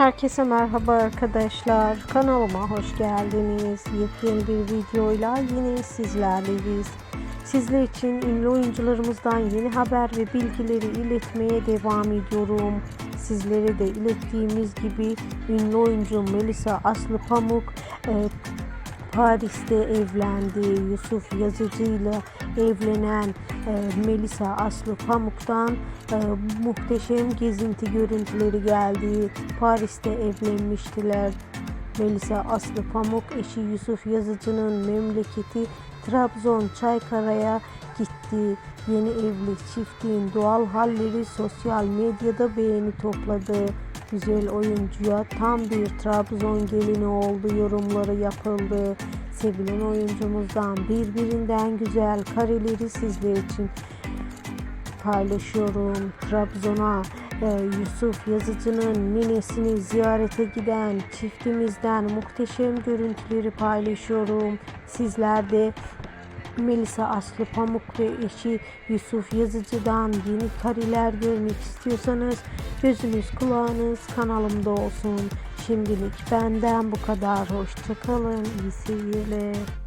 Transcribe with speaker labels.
Speaker 1: Herkese merhaba arkadaşlar. Kanalıma hoş geldiniz. Yepyeni bir videoyla yine sizlerleyiz. Sizler için ünlü oyuncularımızdan yeni haber ve bilgileri iletmeye devam ediyorum. Sizlere de ilettiğimiz gibi ünlü oyuncu Melisa Aslı Pamuk e, Paris'te evlendi. Yusuf Yazıcı ile evlenen e, Melisa Aslı Pamuk'tan e, muhteşem gezinti görüntüleri geldi. Paris'te evlenmiştiler. Melisa Aslı Pamuk eşi Yusuf Yazıcı'nın memleketi Trabzon Çaykara'ya gitti. Yeni evli çiftin doğal halleri sosyal medyada beğeni topladı. Güzel oyuncuya tam bir Trabzon gelini oldu yorumları yapıldı. Sevilen oyuncumuzdan birbirinden güzel kareleri sizler için paylaşıyorum. Trabzon'a e, Yusuf Yazıcı'nın ninesini ziyarete giden çiftimizden muhteşem görüntüleri paylaşıyorum. Sizler de Melisa Aslı Pamuk ve eşi Yusuf Yazıcı'dan yeni kareler görmek istiyorsanız gözünüz kulağınız kanalımda olsun. Şimdilik benden bu kadar. Hoşçakalın. İyi seyirler.